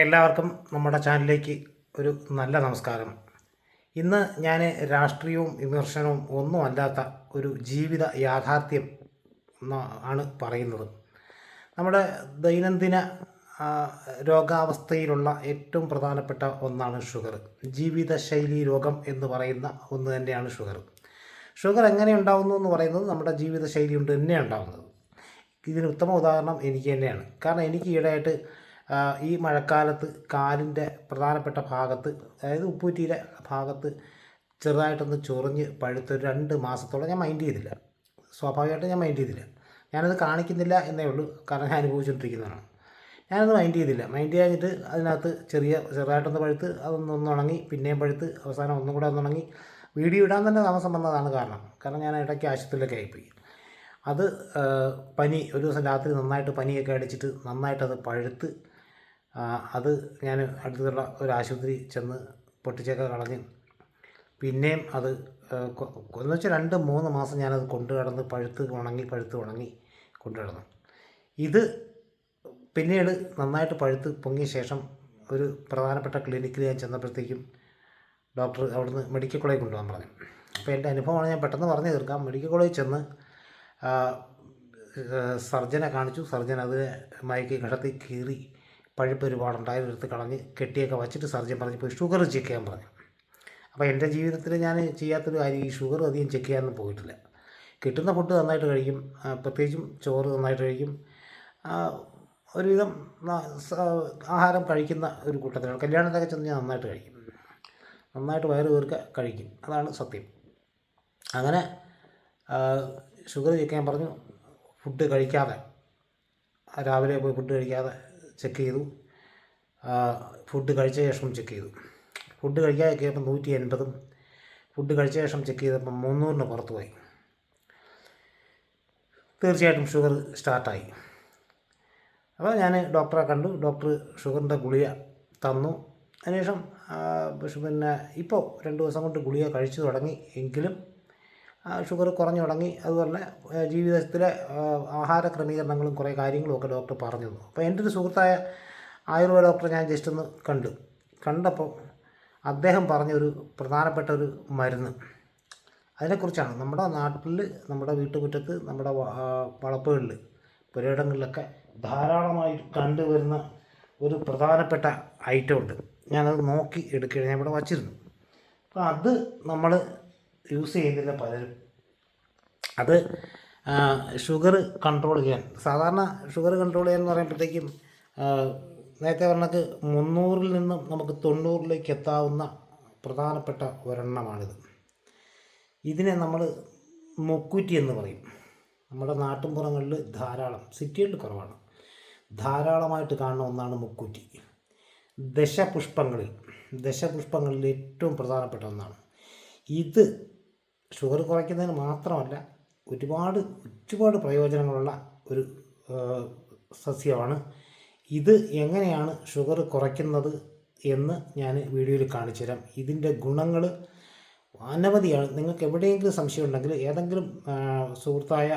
എല്ലാവർക്കും നമ്മുടെ ചാനലിലേക്ക് ഒരു നല്ല നമസ്കാരം. ഇന്ന് ഞാൻ രാഷ്ട്രീയവും വിമർശനവും ഒന്നുമല്ലാത്ത ഒരു ജീവിത യാഥാർത്ഥ്യം ആണ് പറയുന്നത്. നമ്മുടെ ദൈനംദിന രോഗാവസ്ഥയിലുള്ള ഏറ്റവും പ്രധാനപ്പെട്ട ഒന്നാണ് ഷുഗർ ജീവിതശൈലി രോഗം എന്ന് പറയുന്ന ഒന്ന് തന്നെയാണ് ഷുഗർ ഷുഗർ എങ്ങനെ ഉണ്ടാകുന്നു എന്ന് പറയുന്നത് നമ്മുടെ ജീവിതശൈലി കൊണ്ട് തന്നെ ഉണ്ടാകുന്നത് ഇതിന് ഉത്തമ ഉദാഹരണം എനിക്ക് തന്നെയാണ്. കാരണം എനിക്ക് ഈയിടെയായിട്ട് ഈ മഴക്കാലത്ത് കാലിന്റെ പ്രധാനപ്പെട്ട ഭാഗത്ത് അതായത് ഉപ്പൂറ്റിയിലെ ഭാഗത്ത് ചെറുതായിട്ടൊന്ന് ചൊറിഞ്ഞ് പഴുത്ത് ഒരു രണ്ട് മാസത്തോളം ഞാൻ മൈൻഡ് ചെയ്തില്ല. സ്വാഭാവികമായിട്ടും ഞാൻ മൈൻഡ് ചെയ്തില്ല. ഞാനത് കാണിക്കുന്നില്ല എന്നേ ഉള്ളൂ. കാരണം ഞാൻ അനുഭവിച്ചുകൊണ്ടിരിക്കുന്നതാണ്. ഞാനത് മൈൻഡ് ചെയ്തില്ല. മൈൻഡ് കഴിഞ്ഞിട്ട് അതിനകത്ത് ചെറിയ ചെറുതായിട്ടൊന്ന് പഴുത്ത് അതൊന്ന് ഒന്ന് ഉണങ്ങി പിന്നെയും പഴുത്ത് അവസാനം ഒന്നും കൂടെ ഒന്ന് ഉണങ്ങി വീഡിയോ ഇടാൻ തന്നെ താമസം വന്നതാണ് കാരണം. കാരണം ഞാൻ ഇടയ്ക്ക് ആശുപത്രിയിലൊക്കെ ആയിപ്പോയി. അത് പനി ഒരു ദിവസം രാത്രി നന്നായിട്ട് പനിയൊക്കെ അടിച്ചിട്ട് നന്നായിട്ടത് പഴുത്ത് അത് ഞാൻ അടുത്തുള്ള ഒരു ആശുപത്രി ചെന്ന് പൊട്ടിച്ചൊക്കെ കളഞ്ഞ് പിന്നെയും അത് എന്ന് വെച്ചാൽ രണ്ട് മൂന്ന് മാസം ഞാനത് കൊണ്ടു കിടന്ന് പഴുത്ത് ഉണങ്ങി പഴുത്ത് ഉണങ്ങി കൊണ്ടു കിടന്നു. ഇത് പിന്നീട് നന്നായിട്ട് പഴുത്ത് പൊങ്ങിയ ശേഷം ഒരു പ്രധാനപ്പെട്ട ക്ലിനിക്കിൽ ഞാൻ ചെന്നപ്പോഴത്തേക്കും ഡോക്ടർ അവിടുന്ന് മെഡിക്കൽ കോളേജ് കൊണ്ടുപോകാൻ പറഞ്ഞു. അപ്പോൾ എന്റെ അനുഭവമാണ് ഞാൻ പെട്ടെന്ന് പറഞ്ഞു തീർക്കാം. മെഡിക്കൽ കോളേജിൽ ചെന്ന് സർജനെ കാണിച്ചു. സർജൻ അതിനെ മയക്കി കിടത്തി കീറി പഴുപ്പ് ഒരുപാടുണ്ടായത് എടുത്ത് കളഞ്ഞ് കെട്ടിയൊക്കെ വെച്ചിട്ട് സർജൻ പറഞ്ഞ് പോയി ഷുഗർ ചെക്ക് ചെയ്യാൻ പറഞ്ഞു. അപ്പോൾ എന്റെ ജീവിതത്തിൽ ഞാൻ ചെയ്യാത്തൊരു കാര്യം ഈ ഷുഗർ അധികം ചെക്ക് ചെയ്യാനൊന്നും പോയിട്ടില്ല. കിട്ടുന്ന ഫുഡ് നന്നായിട്ട് കഴിക്കും പ്രത്യേകിച്ചും ചോറ് നന്നായിട്ട് കഴിക്കും. ഒരുവിധം ആഹാരം കഴിക്കുന്ന ഒരു കൂട്ടത്തിലാണ്. കല്യാണത്തിനൊക്കെ ചെന്ന് ഞാൻ നന്നായിട്ട് കഴിക്കും. നന്നായിട്ട് വയറ് വീർക്ക കഴിക്കും. അതാണ് സത്യം. അങ്ങനെ ഷുഗർ ചെക്ക് ചെയ്യാൻ പറഞ്ഞു. ഫുഡ് കഴിക്കാതെ രാവിലെ പോയി ഫുഡ് കഴിക്കാതെ ചെക്ക് ചെയ്തു. ഫുഡ് കഴിച്ച ശേഷം ചെക്ക് ചെയ്തു. ഫുഡ് കഴിക്കാതെ കയറിയപ്പോൾ നൂറ്റി എൺപതും ഫുഡ് കഴിച്ച ശേഷം ചെക്ക് ചെയ്തപ്പോൾ മുന്നൂറിന് പുറത്ത് പോയി തീർച്ചയായിട്ടും ഷുഗർ സ്റ്റാർട്ടായി അപ്പോൾ ഞാൻ ഡോക്ടറെ കണ്ടു. ഡോക്ടർ ഷുഗറിന്റെ ഗുളിക തന്നു. അതിനുശേഷം പിന്നെ ഇപ്പോൾ രണ്ട് ദിവസം കൊണ്ട് ഗുളിക കഴിച്ചു തുടങ്ങി. എങ്കിലും ഷുഗർ കുറഞ്ഞു തുടങ്ങി. അതുപോലെ ജീവിതത്തിലെ ആഹാര ക്രമീകരണങ്ങളും കുറേ കാര്യങ്ങളും ഒക്കെ ഡോക്ടർ പറഞ്ഞു തന്നു അപ്പോൾ എന്റെ ഒരു സുഹൃത്തായ ആയുർവേദ ഡോക്ടറെ ഞാൻ ജസ്റ്റ് ഒന്ന് കണ്ടു. കണ്ടപ്പോൾ അദ്ദേഹം പറഞ്ഞൊരു പ്രധാനപ്പെട്ട ഒരു മരുന്ന്. അതിനെക്കുറിച്ചാണ്. നമ്മുടെ നാട്ടിൽ നമ്മുടെ വീട്ടുമുറ്റത്ത് നമ്മുടെ വളപ്പുകളിൽ പുരയിടങ്ങളിലൊക്കെ ധാരാളമായി കണ്ടുവരുന്ന ഒരു പ്രധാനപ്പെട്ട ഐറ്റം ഉണ്ട്. ഞാനത് നോക്കി എടുക്കുകയാണ്. ഞാൻ ഇവിടെ വച്ചിരുന്നു. അപ്പോൾ അത് നമ്മൾ യൂസ് ചെയ്യുന്നില്ല പലരും. അത് ഷുഗർ കൺട്രോൾ ചെയ്യാൻ. സാധാരണ ഷുഗർ കൺട്രോൾ ചെയ്യാൻ എന്ന് പറയുമ്പോഴത്തേക്കും നേരത്തെ പറഞ്ഞക്ക് മുന്നൂറിൽ നിന്നും നമുക്ക് തൊണ്ണൂറിലേക്ക് എത്താവുന്ന പ്രധാനപ്പെട്ട ഒരെണ്ണമാണിത്. ഇതിനെ നമ്മൾ മുക്കുറ്റി എന്ന് പറയും. നമ്മുടെ നാട്ടിൻപുറങ്ങളിൽ ധാരാളം സിറ്റികളിൽ കുറവാണ്. ധാരാളമായിട്ട് കാണുന്ന ഒന്നാണ് മുക്കുറ്റി. ദശപുഷ്പങ്ങളിൽ ദശപുഷ്പങ്ങളിൽ ഏറ്റവും പ്രധാനപ്പെട്ട ഒന്നാണ്. ഇത് ഷുഗർ കുറയ്ക്കുന്നതിന് മാത്രമല്ല ഒരുപാട് ഒരുപാട് പ്രയോജനങ്ങളുള്ള ഒരു സസ്യമാണ്. ഇത് എങ്ങനെയാണ് ഷുഗർ കുറയ്ക്കുന്നത് എന്ന് ഞാൻ വീഡിയോയിൽ കാണിച്ചു തരാം. ഇതിന്റെ ഗുണങ്ങൾ അനവധിയാണ്. നിങ്ങൾക്ക് എവിടെയെങ്കിലും സംശയം ഉണ്ടെങ്കിൽ ഏതെങ്കിലും സുഹൃത്തായ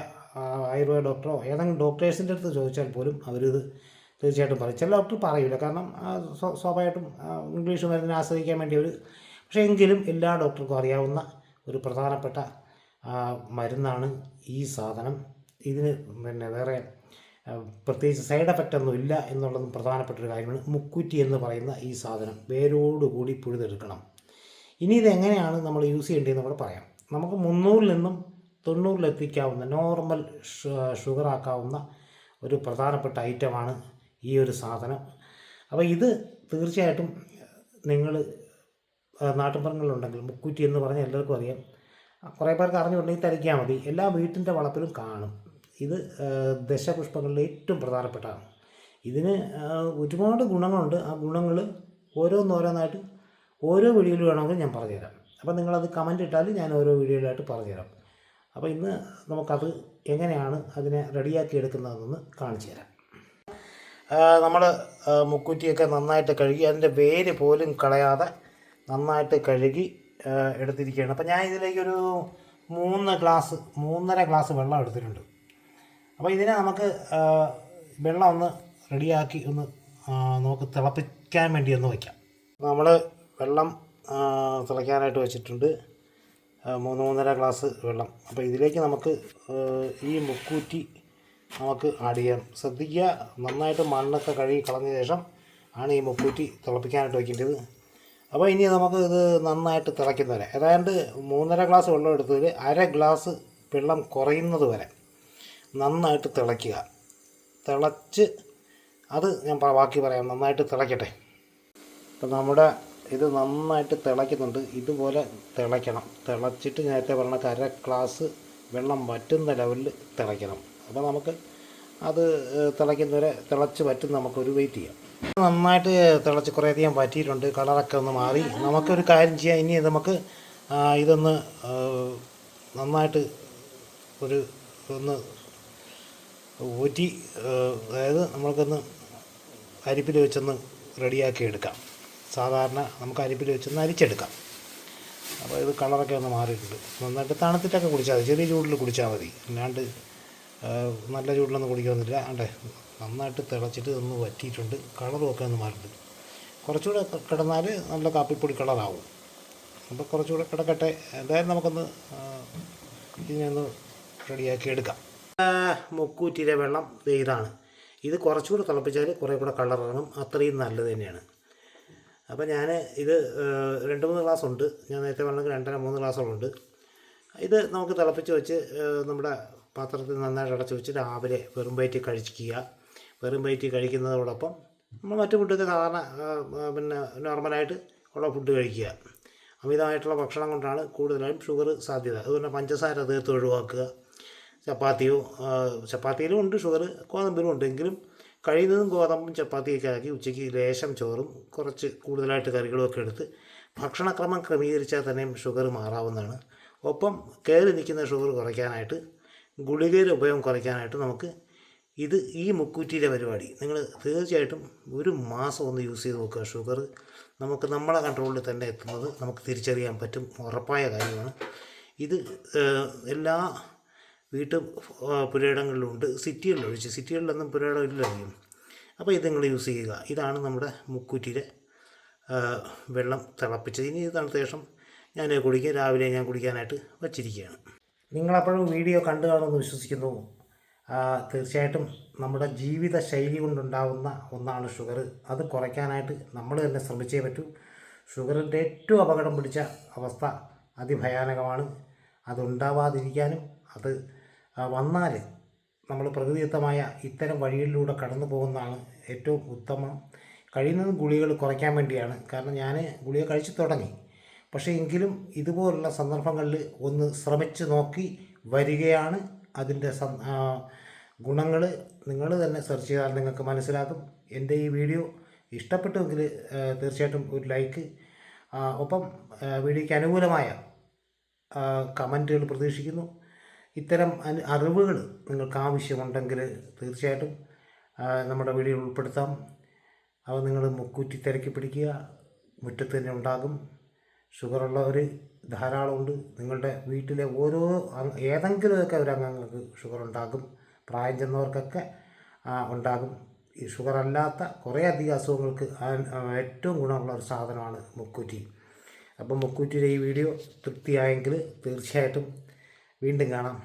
ആയുർവേദ ഡോക്ടറോ ഏതെങ്കിലും ഡോക്ടേഴ്സിന്റെ അടുത്ത് ചോദിച്ചാൽ പോലും അവരിത് തീർച്ചയായിട്ടും പറയും. ചില ഡോക്ടർ പറയില്ല കാരണം സ്വാഭാവികമായിട്ടും ഇംഗ്ലീഷ് മരുന്നിനെ ആശ്രയിക്കാൻ വേണ്ടി അവർ പക്ഷേ എങ്കിലും എല്ലാ ഡോക്ടർക്കും അറിയാവുന്ന ഒരു പ്രധാനപ്പെട്ട മരുന്നാണ് ഈ സാധനം. ഇതിന് പിന്നെ വേറെ പ്രത്യേകിച്ച് സൈഡ് എഫക്റ്റ് ഒന്നും ഇല്ല എന്നുള്ളതും പ്രധാനപ്പെട്ട ഒരു കാര്യമാണ്. മുക്കുറ്റി എന്ന് പറയുന്ന ഈ സാധനം വേരോടുകൂടി പുഴുതെടുക്കണം. ഇനി ഇത് എങ്ങനെയാണ് നമ്മൾ യൂസ് ചെയ്യേണ്ടതെന്ന് കൂടെ പറയാം. നമുക്ക് മുന്നൂറിൽ നിന്നും തൊണ്ണൂറിലെത്തിക്കാവുന്ന നോർമൽ ഷുഗർ ആക്കാവുന്ന ഒരു പ്രധാനപ്പെട്ട ഐറ്റമാണ് ഈ ഒരു സാധനം. അപ്പോൾ ഇത് തീർച്ചയായിട്ടും നിങ്ങൾ നാട്ടുമ്പുറങ്ങളിലുണ്ടെങ്കിൽ മുക്കൂറ്റി എന്ന് പറഞ്ഞാൽ എല്ലാവർക്കും അറിയാം. കുറേ പേർക്ക് അറിഞ്ഞുകൊണ്ടെങ്കിൽ തരിക്കാൻ മതി. എല്ലാ വീട്ടിന്റെ വളപ്പിലും കാണും. ഇത് ദശപുഷ്പങ്ങളിൽ ഏറ്റവും പ്രധാനപ്പെട്ടതാണ്. ഇതിന് ഒരുപാട് ഗുണങ്ങളുണ്ട്. ആ ഗുണങ്ങൾ ഓരോന്നോരോന്നായിട്ട് ഓരോ വീഡിയോയിൽ വേണമെങ്കിൽ ഞാൻ പറഞ്ഞുതരാം. അപ്പോൾ നിങ്ങളത് കമന്റ് ഇട്ടാൽ ഞാൻ ഓരോ വീഡിയോയിലായിട്ട് പറഞ്ഞുതരാം. അപ്പോൾ ഇന്ന് നമുക്കത് എങ്ങനെയാണ് അതിനെ റെഡിയാക്കി എടുക്കുന്നതെന്ന് കാണിച്ചു തരാം. നമ്മൾ മുക്കുറ്റിയൊക്കെ നന്നായിട്ട് കഴുകി അതിന്റെ വേര് പോലും കളയാതെ നന്നായിട്ട് കഴുകി എടുത്തിരിക്കുകയാണ്. അപ്പോൾ ഞാൻ ഇതിലേക്കൊരു മൂന്ന് ഗ്ലാസ് മൂന്നര ഗ്ലാസ് വെള്ളം എടുത്തിട്ടുണ്ട്. അപ്പോൾ ഇതിനെ നമുക്ക് വെള്ളം ഒന്ന് റെഡിയാക്കി ഒന്ന് നമുക്ക് തിളപ്പിക്കാൻ വേണ്ടി ഒന്ന് വയ്ക്കാം. നമ്മൾ വെള്ളം തിളയ്ക്കാനായിട്ട് വെച്ചിട്ടുണ്ട്. മൂന്ന് മൂന്നര ഗ്ലാസ് വെള്ളം. അപ്പോൾ ഇതിലേക്ക് നമുക്ക് ഈ മുക്കൂറ്റി നമുക്ക് ആഡ് ചെയ്യാം. ശ്രദ്ധിക്കുക നന്നായിട്ട് മണ്ണൊക്കെ കഴുകി കളഞ്ഞ ശേഷം ആണ് ഈ മുക്കൂറ്റി തിളപ്പിക്കാനായിട്ട് വയ്ക്കേണ്ടത്. അപ്പോൾ ഇനി നമുക്ക് ഇത് നന്നായിട്ട് തിളയ്ക്കുന്ന വരെ ഏതാണ്ട് മൂന്നര ഗ്ലാസ് വെള്ളം എടുത്തതിൽ അര ഗ്ലാസ് വെള്ളം കുറയുന്നത് വരെ നന്നായിട്ട് തിളയ്ക്കുക. തിളച്ച് അത് ഞാൻ ബാക്കി പറയാം. നന്നായിട്ട് തിളയ്ക്കട്ടെ. ഇപ്പം നമ്മുടെ ഇത് നന്നായിട്ട് തിളയ്ക്കുന്നുണ്ട്. ഇതുപോലെ തിളയ്ക്കണം. തിളച്ചിട്ട് നേരത്തെ പറഞ്ഞ അര ഗ്ലാസ് വെള്ളം വറ്റുന്ന ലെവലിൽ തിളയ്ക്കണം. അപ്പോൾ നമുക്ക് അത് തിളയ്ക്കുന്നവരെ തിളച്ച് പറ്റും നമുക്കൊരു വെയിറ്റ് ചെയ്യാം. നന്നായിട്ട് തിളച്ച് കുറേയധികം പറ്റിയിട്ടുണ്ട് കളറൊക്കെ ഒന്ന് മാറി. നമുക്കൊരു കാര്യം ചെയ്യാം. ഇനി നമുക്ക് ഇതൊന്ന് നന്നായിട്ട് ഒരു ഒന്ന് ഊറ്റി അതായത് നമ്മൾക്കൊന്ന് അരിപ്പിൽ വെച്ചൊന്ന് റെഡിയാക്കി എടുക്കാം. സാധാരണ നമുക്ക് അരിപ്പിൽ വെച്ചൊന്ന് അരിച്ചെടുക്കാം. അപ്പോൾ ഇത് കളറൊക്കെ ഒന്ന് മാറിയിട്ടുണ്ട്. നന്നായിട്ട് തണുത്തിട്ടൊക്കെ കുടിച്ചാൽ മതി. ചെറിയ ചൂടിൽ കുടിച്ചാൽ മതി. അല്ലാണ്ട് നല്ല ചൂടിലൊന്നും കുടിക്കുന്നില്ല അണ്ടേ നന്നായിട്ട് തിളച്ചിട്ട് ഒന്ന് വറ്റിയിട്ടുണ്ട്. കളറും ഒക്കെ ഒന്ന് മാറിയിട്ടുണ്ട്. കുറച്ചുകൂടെ കിടന്നാൽ നല്ല കാപ്പിപ്പൊടി കളറാവും അപ്പോൾ കുറച്ചുകൂടെ കിടക്കട്ടെ. എന്തായാലും നമുക്കൊന്ന് ഇതിനൊന്ന് റെഡിയാക്കി എടുക്കാം. മുക്കൂറ്റിയിലെ വെള്ളം ഇതാണ്. ഇത് കുറച്ചുകൂടെ തിളപ്പിച്ചാൽ കുറേ കൂടെ കളർ അത്രയും നല്ലത് തന്നെയാണ്. അപ്പോൾ ഞാൻ ഇത് രണ്ട് മൂന്ന് ഗ്ലാസ് ഉണ്ട്. ഞാൻ നേരത്തെ വെള്ളം രണ്ടര മൂന്ന് ഗ്ലാസ്സുകളുണ്ട് ഇത് നമുക്ക് തിളപ്പിച്ച് വെച്ച് നമ്മുടെ പാത്രത്തിൽ നന്നായിട്ട് അടച്ചു വെച്ച് രാവിലെ വെറും വയറ്റിൽ കഴിക്കുക വെറും വയറ്റിൽ കഴിക്കുന്നതോടൊപ്പം നമ്മൾ മറ്റു ഫുഡൊക്കെ സാധാരണ പിന്നെ നോർമലായിട്ട് ഉള്ള ഫുഡ് കഴിക്കുക. അമിതമായിട്ടുള്ള ഭക്ഷണം കൊണ്ടാണ് കൂടുതലായും ഷുഗർ സാധ്യത. അതുകൊണ്ട് പഞ്ചസാര തീർത്ത് ഒഴിവാക്കുക. ചപ്പാത്തിയോ ചപ്പാത്തിയിലും ഉണ്ട് ഷുഗർ ഗോതമ്പിലും ഉണ്ട്. എങ്കിലും കഴിയുന്നതും ഗോതമ്പും ചപ്പാത്തിയൊക്കെ ആക്കി ഉച്ചയ്ക്ക് ലേശം ചോറും കുറച്ച് കൂടുതലായിട്ട് കറികളുമൊക്കെ എടുത്ത് ഭക്ഷണക്രമം ക്രമീകരിച്ചാൽ തന്നെയും ഷുഗർ മാറാവുന്നതാണ്. ഒപ്പം കയറി നിൽക്കുന്ന ഷുഗർ കുറയ്ക്കാനായിട്ട് ഗുളികയുടെ ഉപയോഗം കുറയ്ക്കാനായിട്ട് നമുക്ക് ഇത് ഈ മുക്കൂറ്റിയിലെ പരിപാടി നിങ്ങൾ തീർച്ചയായിട്ടും ഒരു മാസം ഒന്ന് യൂസ് ചെയ്ത് നോക്കുക ഷുഗർ നമുക്ക് നമ്മളെ കൺട്രോളിൽ തന്നെ എത്തുന്നത് നമുക്ക് തിരിച്ചറിയാൻ പറ്റും ഉറപ്പായ കാര്യമാണ്. ഇത് എല്ലാ വീട്ടു ആ, പുരയിടങ്ങളിലുണ്ട്. സിറ്റികളിലൊഴിച്ച് സിറ്റികളിലൊന്നും പുരയിടം ഇല്ലധികം അപ്പോൾ ഇത് നിങ്ങൾ യൂസ് ചെയ്യുക. ഇതാണ് നമ്മുടെ മുക്കൂറ്റിയിലെ വെള്ളം തിളപ്പിച്ചത്. ഇനി തണുത്ത ശേഷം ഞാൻ കുടിക്കുക രാവിലെ ഞാൻ കുടിക്കാനായിട്ട് വച്ചിരിക്കുകയാണ്. നിങ്ങളപ്പോഴും വീഡിയോ കണ്ടു കാണുമെന്ന് വിശ്വസിക്കുന്നു. തീർച്ചയായിട്ടും നമ്മുടെ ജീവിത ശൈലി കൊണ്ടുണ്ടാകുന്ന ഒന്നാണ് ഷുഗർ അത് കുറയ്ക്കാനായിട്ട് നമ്മൾ തന്നെ ശ്രമിച്ചേ പറ്റൂ. ഷുഗറിന്റെ ഏറ്റവും അപകടം പിടിച്ച അവസ്ഥ അതിഭയാനകമാണ്. അതുണ്ടാവാതിരിക്കാനും അത് വന്നാൽ നമ്മൾ പ്രകൃതിദത്തമായ ഇത്തരം വഴികളിലൂടെ കടന്നു പോകുന്നതാണ് ഏറ്റവും ഉത്തമം. കഴിയുന്നതും ഗുളികൾ കുറയ്ക്കാൻ വേണ്ടിയാണ്. കാരണം ഞാൻ ഗുളിക കഴിച്ചു തുടങ്ങി. പക്ഷേ എങ്കിലും ഇതുപോലുള്ള സന്ദർഭങ്ങളിൽ ഒന്ന് ശ്രമിച്ചു നോക്കി വരികയാണ് അതിന്റെ ഗുണങ്ങൾ. നിങ്ങൾ തന്നെ സെർച്ച് ചെയ്താൽ നിങ്ങൾക്ക് മനസ്സിലാകും. എന്റെ ഈ വീഡിയോ ഇഷ്ടപ്പെട്ടുവെങ്കിൽ തീർച്ചയായിട്ടും ഒരു ലൈക്ക് ഒപ്പം വീഡിയോയ്ക്ക് അനുകൂലമായ കമന്റുകൾ പ്രതീക്ഷിക്കുന്നു. ഇത്തരം അനു അറിവുകൾ നിങ്ങൾക്ക് ആവശ്യമുണ്ടെങ്കിൽ തീർച്ചയായിട്ടും നമ്മുടെ വീഡിയോയിൽ ഉൾപ്പെടുത്താം. അവ നിങ്ങൾ മുക്കൂറ്റി തിരക്കി പിടിക്കുക മുറ്റത്ത് തന്നെ ഉണ്ടാകും. ഷുഗറുള്ളവർ ധാരാളമുണ്ട്. നിങ്ങളുടെ വീട്ടിലെ ഓരോ ഏതെങ്കിലുമൊക്കെ ഒരു അംഗങ്ങൾക്ക് ഷുഗർ ഉണ്ടാകും പ്രായം ചെന്നവർക്കൊക്കെ ഉണ്ടാകും. ഈ ഷുഗർ അല്ലാത്ത കുറേ അധികം അസുഖങ്ങൾക്ക് ഏറ്റവും ഗുണമുള്ള ഒരു സാധനമാണ് മുക്കൂറ്റി. അപ്പം മുക്കൂറ്റിയുടെ ഈ വീഡിയോ തൃപ്തിയായെങ്കിൽ തീർച്ചയായിട്ടും വീണ്ടും കാണാം.